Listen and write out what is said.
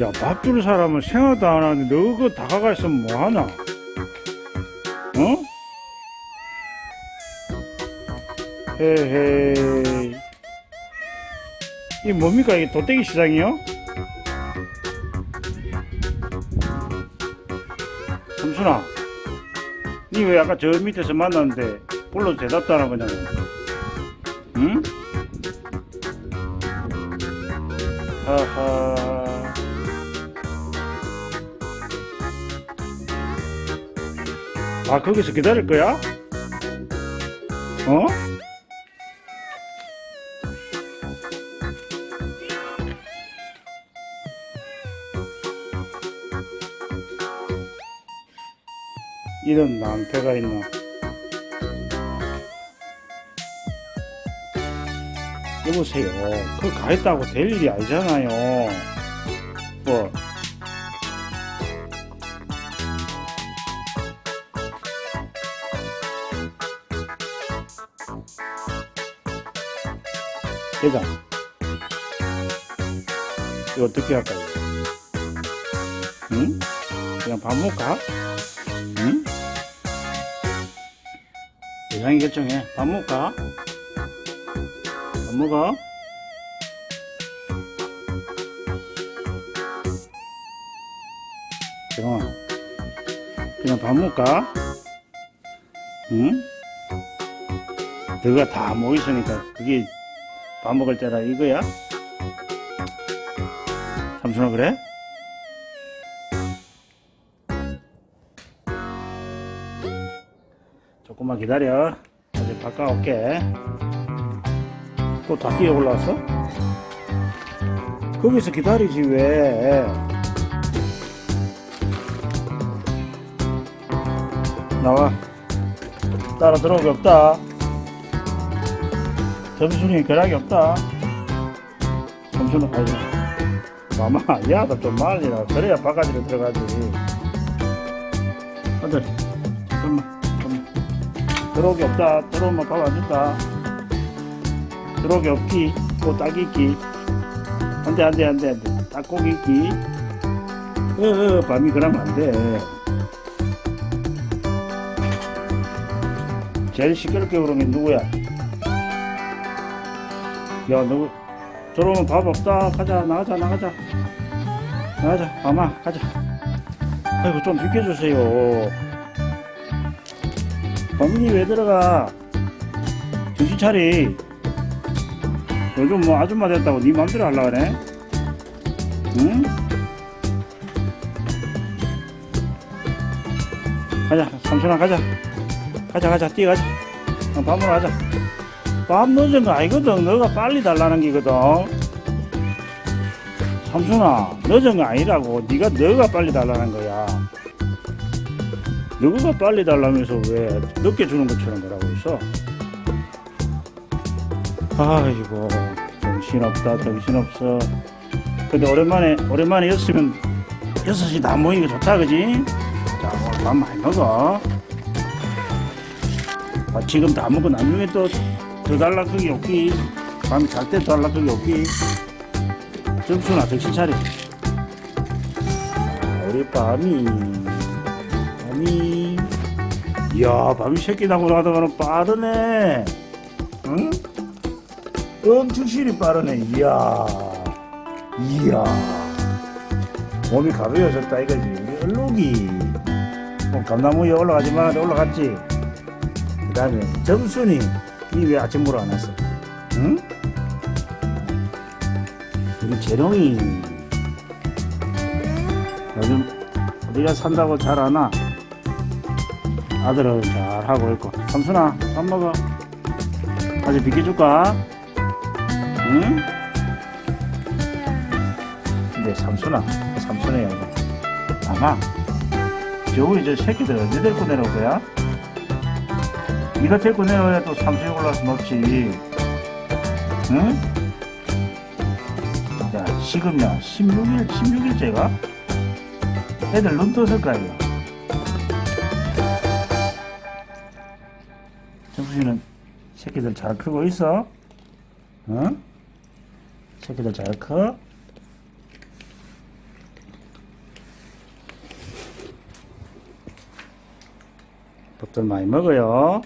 야, 밥 줄 사람은 생각도 안 하는데 너 그거 다가가 있으면 뭐 하나? 어? 헤헤. 이 뭡니까? 이게 도떼기 시장이요? 삼순아, 니 왜 아까 저 밑에서 만났는데 불러도 대답도 안 하고 그냥 응? 하하. 아, 거기서 기다릴 거야? 어? 이런 낭패가 있나? 여보세요. 그 가했다고 될 일이 아니잖아요. 뭐. 대장. 이거 어떻게 할까요? 응? 그냥 밥 먹을까? 응? 대장이 결정해. 밥 먹을까? 안 먹어? 대영아, 그냥 밥 먹을까? 응? 너가 다 모였으니까 그게 밥 먹을 때라 이거야? 삼순아 그래? 조금만 기다려. 아직 바꿔올게. 또다 뛰어 올라왔어? 거기서 기다리지 왜? 나와. 따라 들어오기 없다. 점순이 결학이 없다. 점수는 가야지. 마마, 야도 좀 말이라. 그래야 바가지로 들어가지. 아들, 잠깐만, 잠깐만. 들어오기 없다. 들어오면 밥 안 준다. 들어오기 없기, 또 딱이 있기. 안 돼, 안 돼, 안 돼, 안 돼. 닭고기 있기. 어, 어, 밤이 그러면 안 돼. 제일 시끄럽게 그런 게 누구야? 야, 누구? 들어오면 밥 없다. 가자, 나가자, 나가자. 나가자, 마마, 가자. 아이고, 좀 비켜주세요. 범인이 왜 들어가? 정신 차리. 요즘 뭐 아줌마 됐다고 네 맘대로 하려고 그래? 응? 가자, 삼촌아, 가자. 가자, 가자, 뛰어가자. 어, 밥 먹으러 가자. 밥 늦은 거 아니거든. 너가 빨리 달라는 게거든. 삼순아, 늦은 거 아니라고. 네가 너가 빨리 달라는 거야. 너가 빨리 달라면서 왜 늦게 주는 것처럼 뭐라고 있어? 아이고, 정신없다, 정신없어. 근데 오랜만에, 오랜만에 였으면, 여섯이 다 모이는 게 좋다, 그지? 자, 밥 많이 먹어. 아, 지금 다 먹고 나중에 또 더 달라 그게 없기. 밤잘때 달라 그게 없기. 점수나 정신 차려. 아, 우리 밤이, 밤이. 이야, 밤이 새끼 나고 나가다가는 빠르네. 응? 엄청 실이 빠르네. 이야. 이야. 몸이 가벼워졌다 이거지. 얼룩이. 뭐 감나무에 올라가지 말았는데 올라갔지. 그 다음에 점순이 니 왜 아침으로 안 왔어? 응? 우리 재롱이 요즘 우리가 산다고 잘 아나? 아들은 잘 하고 있고 삼순아 밥 먹어 아직 비켜줄까? 응? 근데 삼순아 삼순이야 아마 저 우리 저 새끼들 언제 데리고 내려올 거야? 이거 들고 내려야 또 삼수에 올라서 먹지. 응? 자, 지금요, 16일, 16일째가 애들 눈 떴을 거예요. 정수씨는 새끼들 잘 크고 있어? 응? 새끼들 잘 커? 밥들 많이 먹어요.